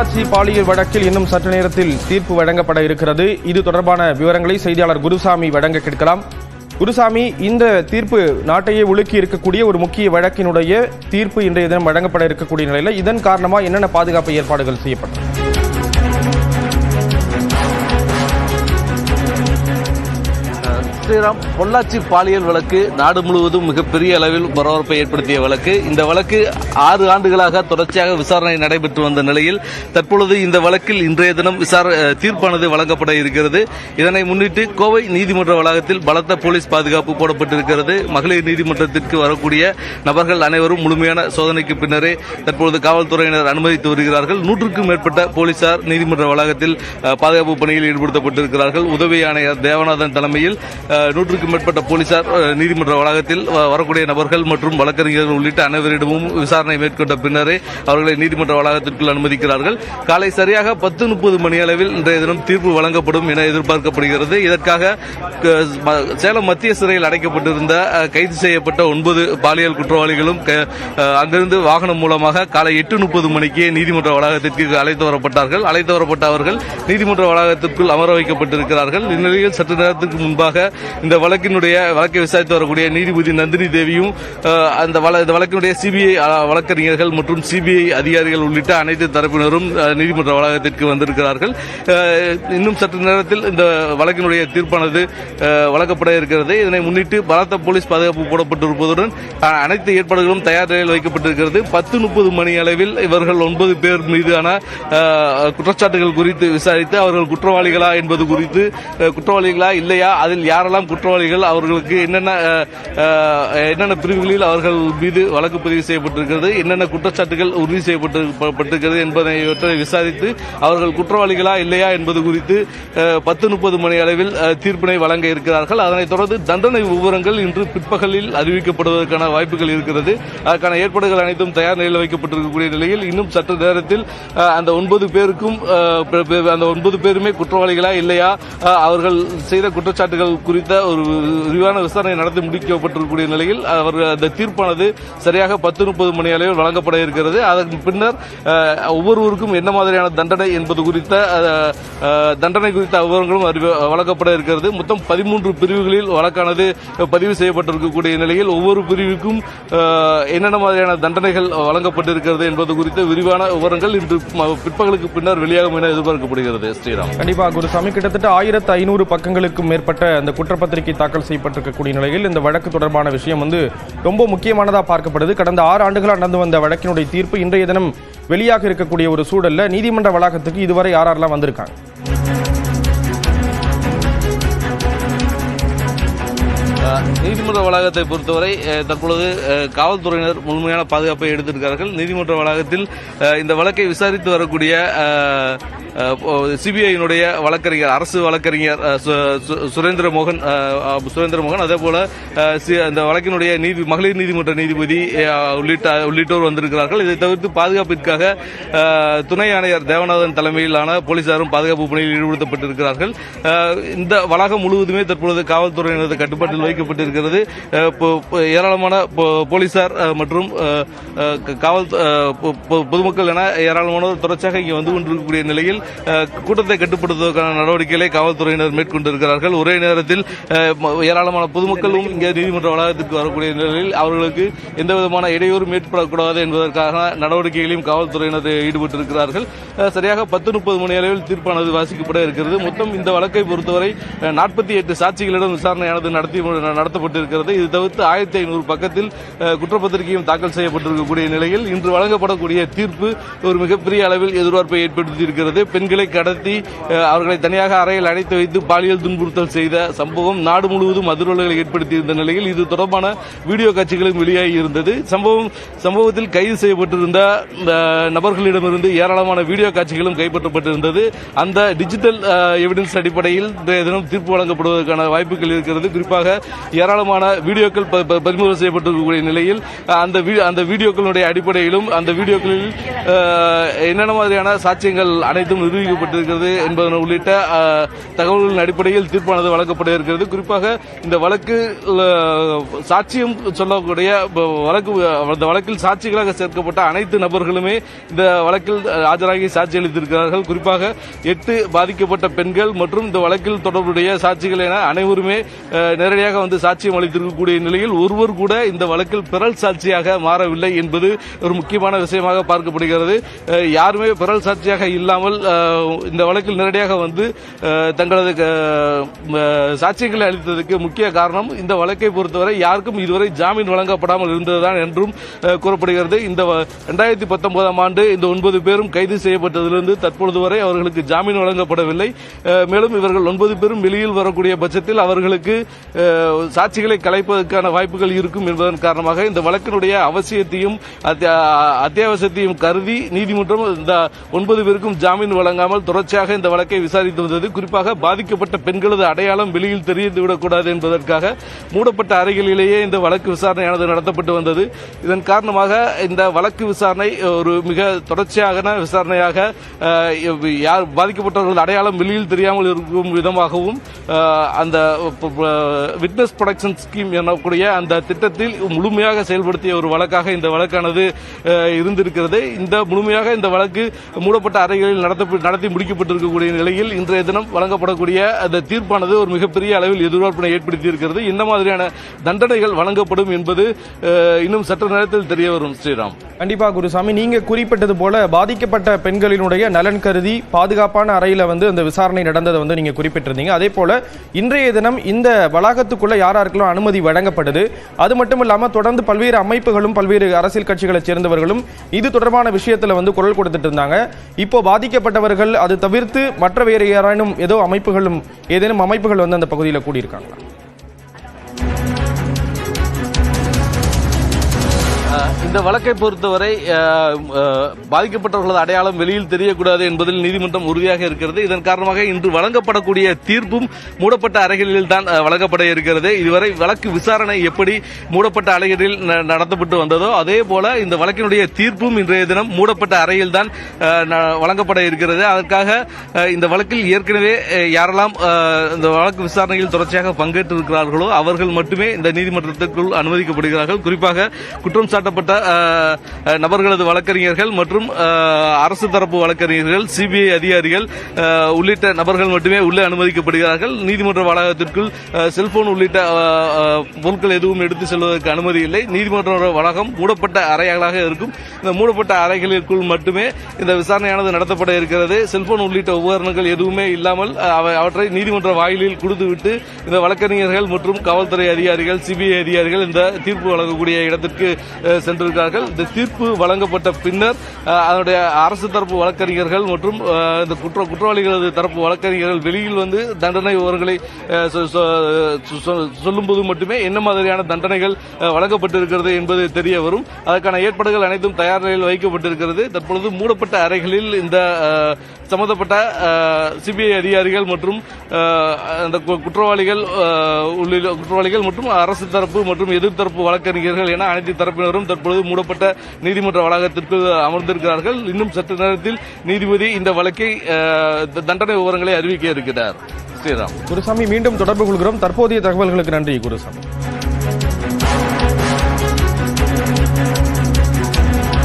பொள்ளாச்சி பாலியல் வழக்கில் இன்னும் சற்று நேரத்தில் தீர்ப்பு வழங்கப்பட இருக்கிறது. இது தொடர்பான விவரங்களை செய்தியாளர் குருசாமி வழங்க கேட்கலாம். குருசாமி இந்த தீர்ப்பு நாட்டையே உலுக்கி இருக்கக்கூடிய ஒரு முக்கிய வழக்கினுடைய தீர்ப்பு இன்றைய தினம் வழங்கப்பட இருக்கக்கூடிய நிலையில் இதன் காரணமாக என்னென்ன பாதுகாப்பு ஏற்பாடுகள் செய்யப்பட்டன ஸ்ரீராம் பொள்ளாச்சி பாலியல் வழக்கு நாடு முழுவதும் மிகப்பெரிய அளவில் பரபரப்பை ஏற்படுத்திய வழக்கு. இந்த வழக்கு ஆறு ஆண்டுகளாக தொடர்ச்சியாக விசாரணை நடைபெற்று வந்த நிலையில் தற்பொழுது இந்த வழக்கில் இன்றைய தினம் விசார தீர்ப்பானது வழங்கப்பட இருக்கிறது. இதனை முன்னிட்டு கோவை நீதிமன்ற வளாகத்தில் பலத்த போலீஸ் பாதுகாப்பு போடப்பட்டிருக்கிறது. மகளிர் நீதிமன்றத்திற்கு வரக்கூடிய நபர்கள் அனைவரும் முழுமையான சோதனைக்கு பின்னரே தற்பொழுது காவல்துறையினர் அனுமதித்து வருகிறார்கள். நூற்றுக்கும் மேற்பட்ட போலீசார் நீதிமன்ற வளாகத்தில் பாதுகாப்பு பணியில் ஈடுபடுத்தப்பட்டிருக்கிறார்கள். உதவி ஆணையர் தேவநாதன் தலைமையில் நூற்றுக்கும் மேற்பட்ட போலீசார் நீதிமன்ற வளாகத்தில் வரக்கூடிய நபர்கள் மற்றும் வழக்கறிஞர்கள் உள்ளிட்ட அனைவரிடமும் விசாரணை மேற்கொண்ட பின்னரே அவர்களை நீதிமன்ற வளாகத்திற்குள் அனுமதிக்கிறார்கள். காலை சரியாக பத்து முப்பது மணி அளவில் இன்றைய தினம் தீர்ப்பு வழங்கப்படும் என எதிர்பார்க்கப்படுகிறது. இதற்காக சேலம் மத்திய சிறையில் அடைக்கப்பட்டிருந்த கைது செய்யப்பட்ட ஒன்பது பாலியல் குற்றவாளிகளும் அங்கிருந்து வாகனம் மூலமாக காலை எட்டு முப்பது மணிக்கு நீதிமன்ற வளாகத்திற்கு அழைத்து வரப்பட்டார்கள். அழைத்து வரப்பட்ட அவர்கள் நீதிமன்ற வளாகத்திற்குள் அமர வைக்கப்பட்டிருக்கிறார்கள். இந்நிலையில் சற்று நேரத்திற்கு முன்பாக இந்த வழக்கினுடைய வழக்கை விசாரித்து வரக்கூடிய நீதிபதி நந்தினி தேவியும் அந்த இந்த வழக்கினுடைய சிபிஐ வழக்கறிஞர்கள் மற்றும் சிபிஐ அதிகாரிகள் உள்ளிட்ட அனைத்து தரப்பினரும் நீதிமன்ற வளாகத்திற்கு வந்திருக்கிறார்கள். இன்னும் சற்று நேரத்தில் இந்த வழக்கினுடைய தீர்ப்பானது வழங்கப்பட இருக்கிறது. இதனை முன்னிட்டு பலத்த போலீஸ் பாதுகாப்பு போடப்பட்டிருப்பதுடன் அனைத்து ஏற்பாடுகளும் தயார் நிலையில் வைக்கப்பட்டிருக்கிறது. பத்து முப்பது மணி அளவில் இவர்கள் ஒன்பது பேர் மீதான குற்றச்சாட்டுகள் குறித்து விசாரித்து அவர்கள் குற்றவாளிகளா என்பது குறித்து குற்றவாளிகளா இல்லையா அதில் யாரெல்லாம் குற்றவாளிகள். அவர்களுக்கு என்னென்ன என்னென்ன பிரிவுகளில் அவர்கள் மீது வழக்கு பதிவு செய்யப்பட்டிருக்கிறது என்னென்ன குற்றச்சாட்டுகள் உறுதி செய்யப்பட்டிருக்கிறது என்பதை இவற்றை விசாரித்து அவர்கள் குற்றவாளிகளா இல்லையா என்பது குறித்து பத்து முப்பது மணி அளவில் தீர்ப்பினை வழங்க இருக்கிறார்கள். அதனைத் தொடர்ந்து தண்டனை விவரங்கள் இன்று பிற்பகலில் அறிவிக்கப்படுவதற்கான வாய்ப்புகள் இருக்கிறது. அதற்கான ஏற்பாடுகள் அனைத்தும் தயார் நிலையில் வைக்கப்பட்டிருக்கக்கூடிய நிலையில் இன்னும் சற்று நேரத்தில் அந்த ஒன்பது பேருக்கும் அந்த ஒன்பது பேருமே குற்றவாளிகளா இல்லையா அவர்கள் செய்த குற்றச்சாட்டுகள் குறித்து ஒரு விரிவான விசாரணை நடத்தி முடிக்கப்பட்டிருக்கக்கூடிய நிலையில் அவர் அந்த தீர்ப்பானது சரியாக பத்து முப்பது மணி அளவில் வழங்கப்பட இருக்கிறது. அதன் பின்னர் ஒவ்வொருவருக்கும் என்ன மாதிரியான தண்டனை என்பது குறித்த தண்டனை குறித்த விவரங்களும் வழங்கப்பட இருக்கிறது. மொத்தம் பதிமூன்று பிரிவுகளில் வழக்கானது பதிவு செய்யப்பட்டிருக்கக்கூடிய நிலையில் ஒவ்வொரு பிரிவுக்கும் என்னென்ன மாதிரியான தண்டனைகள் வழங்கப்பட்டிருக்கிறது என்பது குறித்த விரிவான விவரங்கள் இன்று பிற்பகலுக்கு பின்னர் வெளியாகும் என எதிர்பார்க்கப்படுகிறது. ஸ்ரீராம். கண்டிப்பா குருசாமி கிட்டத்தட்ட ஆயிரத்து ஐநூறு பக்கங்களுக்கும் மேற்பட்ட அந்த குற்றப்பத்திரிகை தாக்கல் செய்யப்பட்டிருக்கக்கூடிய நிலையில் இந்த வழக்கு தொடர்பான விஷயம் வந்து ரொம்ப முக்கியமானதாக பார்க்கப்படுது. கடந்த ஆறு ஆண்டுகளாக நடந்து வந்த வழக்கினுடைய தீர்ப்பு இன்றைய தினம் வெளியாக இருக்கக்கூடிய ஒரு சூழல்ல நீதிமன்ற வளாகத்துக்கு இதுவரை யார் யாரெல்லாம் வந்திருக்காங்க? நீதிமன்ற வளாகத்தை பொறுத்தவரை தற்பொழுது காவல்துறையினர் முழுமையான பாதுகாப்பை எடுத்திருக்கிறார்கள். நீதிமன்ற வளாகத்தில் இந்த வழக்கை விசாரித்து வரக்கூடிய சிபிஐயினுடைய வழக்கறிஞர் அரசு வழக்கறிஞர் சு- சு- சுரேந்திர மோகன் சுரேந்திர மோகன் அதே போல சி- அந்த வழக்கினுடைய நீதி மகளிர் நீதிமன்ற நீதிபதி உள்ளிட்ட உள்ளிட்டோர் வந்திருக்கிறார்கள். இதை தவிர்த்து பாதுகாப்பிற்காக துணை ஆணையர் தேவநாதன் தலைமையிலான போலீசாரும் பாதுகாப்பு பணியில் ஈடுபடுத்தப்பட்டிருக்கிறார்கள். இந்த வளாகம் முழுவதுமே தற்பொழுது காவல்துறையினரது கட்டுப்பாட்டில் வைக்கப்பட்டிருக்கிறது. ஏராளமான போலீசார் மற்றும் காவல் பொ- பொதுமக்கள் என ஏராளமானோர் தொடர்ச்சியாக இங்கே வந்து கொண்டிருக்கக்கூடிய நிலையில் கூட்டத்தை கட்டுப்படுத்துவதற்கான நடவடிக்கைகளை காவல்துறையினர் மேற்கொண்டிருக்கிறார்கள். ஒரே நேரத்தில் ஏராளமான பொதுமக்களும் இங்கே நீதிமன்ற வளாகத்திற்கு வரக்கூடிய நிலையில் அவர்களுக்கு எந்த விதமான இடையூறும் ஏற்படக்கூடாது என்பதற்கான நடவடிக்கைகளையும் காவல்துறையினர் ஈடுபட்டிருக்கிறார்கள். சரியாக பத்து முப்பது மணி அளவில் தீர்ப்பானது வாசிக்கப்பட இருக்கிறது. மொத்தம் இந்த வழக்கை பொறுத்தவரை நாற்பத்தி எட்டு சாட்சிகளிடம் விசாரணையானது நடத்தி நடத்தப்பட்டிருக்கிறது. இது தவிர்த்து ஆயிரத்தி ஐநூறு பக்கத்தில் குற்றப்பத்திரிகையும் தாக்கல் செய்யப்பட்டிருக்கக்கூடிய நிலையில் இன்று வழங்கப்படக்கூடிய தீர்ப்பு ஒரு மிகப்பெரிய அளவில் எதிர்பார்ப்பை ஏற்படுத்தி இருக்கிறது பெண்களை கடத்தி அவர்களை தனியாக அறையில் அடைத்து வைத்து பாலியல் துன்புறுத்தல் செய்த சம்பவம் நாடு முழுவதும் அதிர்வலைகளை ஏற்படுத்தியிருந்த நிலையில் இது தொடர்பான வீடியோ காட்சிகளும் வெளியாகி இருந்தது. சம்பவம் சம்பவத்தில் கைது செய்யப்பட்டிருந்த நபர்களிடமிருந்து ஏராளமான வீடியோ காட்சிகளும் கைப்பற்றப்பட்டிருந்தது. அந்த டிஜிட்டல் எவிடன்ஸ் அடிப்படையில் இன்றைய தினம் தீர்ப்பு வழங்கப்படுவதற்கான வாய்ப்புகள் இருக்கிறது. குறிப்பாக ஏராளமான வீடியோக்கள் ப- ப- பறிமுதல் செய்யப்பட்டிருக்கக்கூடிய நிலையில் அந்த வீ- அந்த வீடியோக்களுடைய அடிப்படையிலும் அந்த வீடியோக்களில் என்னென்ன மாதிரியான சாட்சியங்கள் அனைத்தும் நிரூபிக்கப்பட்டிருக்கிறது என்பதன் உள்ளிட்ட தகவல்களின் அடிப்படையில் தீர்ப்பானது வழங்கப்பட இருக்கிறது குறிப்பாக இந்த வழக்கு சாட்சியம் சொல்லக்கூடிய வழக்கு அந்த வழக்கில் சாட்சிகளாக சேர்க்கப்பட்ட அனைத்து நபர்களுமே இந்த வழக்கில் ஆஜராகி சாட்சி அளித்திருக்கிறார்கள். குறிப்பாக எட்டு பாதிக்கப்பட்ட பெண்கள் மற்றும் இந்த வழக்கில் தொடர்புடைய சாட்சிகள் என அனைவருமே நேரடியாக வந்து சாட்சியம் அளித்திருக்கக்கூடிய நிலையில் ஒருவர் கூட இந்த வழக்கில் பிறல் சாட்சியாக மாறவில்லை என்பது ஒரு முக்கியமான விஷயமாக பார்க்கப்படுகிறது. யாருமே பிறல் சாட்சியாக இல்லாமல் இந்த வழக்கில் நேரடியாக வந்து தங்களது சாட்சியங்களை அளித்ததுக்கு முக்கிய காரணம் இந்த வழக்கை பொறுத்தவரை யாருக்கும் இதுவரை ஜாமீன் வழங்கப்படாமல் இருந்ததுதான் என்றும் கூறப்படுகிறது. இந்த ரெண்டாயிரத்தி பத்தொன்பதாம் ஆண்டு இந்த ஒன்பது பேரும் கைது செய்யப்பட்டதிலிருந்து தற்பொழுது வரை அவர்களுக்கு ஜாமீன் வழங்கப்படவில்லை. மேலும் இவர்கள் ஒன்பது பேரும் வெளியில் வரக்கூடிய பட்சத்தில் அவர்களுக்கு சாட்சிகளை கலைப்பதற்கான வாய்ப்புகள் இருக்கும் என்பதன் காரணமாக இந்த வழக்கினுடைய அவசியத்தையும் அத்தியாவசியத்தையும் கருதி நீதிமன்றம் இந்த ஒன்பது பேருக்கும் ஜாமீன் வழங்காமல் தொடர்ச்சியாக இந்த வழக்கை விசாரித்து வந்தது. குறிப்பாக பாதிக்கப்பட்ட பெண்களது அடையாளம் வெளியில் தெரிந்துவிடக்கூடாது என்பதற்காக மூடப்பட்ட அறைகளிலேயே இந்த வழக்கு விசாரணையானது நடத்தப்பட்டு வந்தது. இதன் காரணமாக இந்த வழக்கு விசாரணை ஒரு மிக தொடர்ச்சியான விசாரணையாக யார் பாதிக்கப்பட்டவர்கள் அடையாளம் வெளியில் தெரியாமல் இருக்கும் விதமாகவும் அந்த விட்னஸ் ப்ரொடக்ஷன் ஸ்கீம் எனக்கூடிய அந்த திட்டத்தில் முழுமையாக செயல்படுத்திய ஒரு வழக்காக இந்த வழக்கானது இருந்திருக்கிறது. இந்த முழுமையாக இந்த வழக்கு மூடப்பட்ட அறைகளில் நடத்தி முடிக்கப்பட்டிருக்கக்கூடிய நிலையில் இன்றைய தினம் வழங்கப்படக்கூடிய அந்த தீர்ப்பானது ஒரு மிகப்பெரிய அளவில் எதிர்பார்ப்பினை ஏற்படுத்தி இருக்கிறது இந்த மாதிரியான தண்டனைகள் வழங்கப்படும் என்பது இன்னும் சற்று நேரத்தில் தெரிய வரும். ஸ்ரீராம். கண்டிப்பா குருசாமி. நீங்க குறிப்பிட்டது போல பாதிக்கப்பட்ட பெண்களினுடைய நலன் கருதி பாதுகாப்பான அறையில வந்து அந்த விசாரணை நடந்ததை வந்து நீங்க குறிப்பிட்டிருந்தீங்க. அதே போல இன்றைய தினம் இந்த வளாகத்துக்குள்ள யாராருக்கெல்லாம் அனுமதி வழங்கப்படுது அது மட்டும் இல்லாம தொடர்ந்து பல்வேறு அமைப்புகளும் பல்வேறு அரசியல் கட்சிகளை சேர்ந்தவர்களும் இது தொடர்பான விஷயத்துல வந்து குரல் கொடுத்துட்டு இருந்தாங்க. இப்போ பாதிக்கப்பட்ட பாதிக்கப்பட்டவர்கள் அது தவிர்த்து மற்ற வேறு யாரானும் ஏதோ அமைப்புகளும் ஏதேனும் அமைப்புகள் வந்து அந்த பகுதியில் கூடியிருக்காங்களா? இந்த வழக்கை பொறுத்தவரை பாதிக்கப்பட்டவர்களது அடையாளம் வெளியில் தெரியக்கூடாது என்பதில் நீதிமன்றம் உறுதியாக இருக்கிறது. இதன் காரணமாக இன்று வழங்கப்படக்கூடிய தீர்ப்பும் மூடப்பட்ட அறைகளில் தான் வழங்கப்பட இருக்கிறது. இதுவரை வழக்கு விசாரணை எப்படி மூடப்பட்ட அறைகளில் ந- நடத்தப்பட்டு வந்ததோ அதே போல இந்த வழக்கினுடைய தீர்ப்பும் இன்றைய தினம் மூடப்பட்ட அறையில் தான் வழங்கப்பட இருக்கிறது. அதற்காக இந்த வழக்கில் ஏற்கனவே யாரெல்லாம் இந்த வழக்கு விசாரணையில் தொடர்ச்சியாக பங்கேற்றிருக்கிறார்களோ அவர்கள் மட்டுமே இந்த நீதிமன்றத்திற்குள் அனுமதிக்கப்படுகிறார்கள். குறிப்பாக குற்றம் சாட்டப்பட்ட நபர்களது வழக்கறிஞர்கள் மற்றும் அரசு தரப்பு வழக்கறிஞர்கள் சிபிஐ அதிகாரிகள் உள்ளிட்ட நபர்கள் மட்டுமே உள்ளே அனுமதிக்கப்படுகிறார்கள். நீதிமன்ற வளாகத்திற்குள் செல்போன் உள்ளிட்ட பொருட்கள் எதுவும் எடுத்து செல்வதற்கு அனுமதி இல்லை. நீதிமன்ற வளாகம் மூடப்பட்ட அறைகளாக இருக்கும். இந்த மூடப்பட்ட அறைகளிற்குள் மட்டுமே இந்த விசாரணையானது நடத்தப்பட இருக்கிறது. செல்போன் உள்ளிட்ட உபகரணங்கள் எதுவுமே இல்லாமல் அவை- அவற்றை நீதிமன்ற வாயிலில் கொடுத்துவிட்டு இந்த வழக்கறிஞர்கள் மற்றும் காவல்துறை அதிகாரிகள் சிபிஐ அதிகாரிகள் இந்த தீர்ப்பு வழங்கக்கூடிய இடத்திற்கு சென்று சென்றிருக்கிறார்கள் இந்த தீர்ப்பு வழங்கப்பட்ட பின்னர் அதனுடைய அரசு தரப்பு வழக்கறிஞர்கள் மற்றும் இந்த குற்ற குற்றவாளிகளது தரப்பு வழக்கறிஞர்கள் வெளியில் வந்து தண்டனை விவரங்களை சொல்லும்போது மட்டுமே என்ன மாதிரியான தண்டனைகள் வழங்கப்பட்டிருக்கிறது என்பது தெரிய வரும். அதற்கான ஏற்பாடுகள் அனைத்தும் தயார் நிலையில் வைக்கப்பட்டிருக்கிறது. தற்பொழுது மூடப்பட்ட அறைகளில் இந்த சம்பந்தப்பட்ட சிபிஐ அதிகாரிகள் மற்றும் அந்த கு- குற்றவாளிகள் உள்ளிட்ட குற்றவாளிகள் மற்றும் அரசு தரப்பு மற்றும் எதிர்த்தரப்பு வழக்கறிஞர்கள் என அனைத்து தரப்பினரும் தற்பொழுது மூடப்பட்ட நீதிமன்ற வளாகத்திற்குள் அமர்ந்திருக்கிறார்கள். இன்னும் சற்று நேரத்தில் நீதிபதி இந்த வழக்கை தண்டனை விவரங்களை அறிவிக்க இருக்கிறார். ஸ்ரீராம். குருசாமி மீண்டும் தொடர்பு கொள்கிறோம். தற்போதைய தகவல்களுக்கு நன்றி குருசாமி.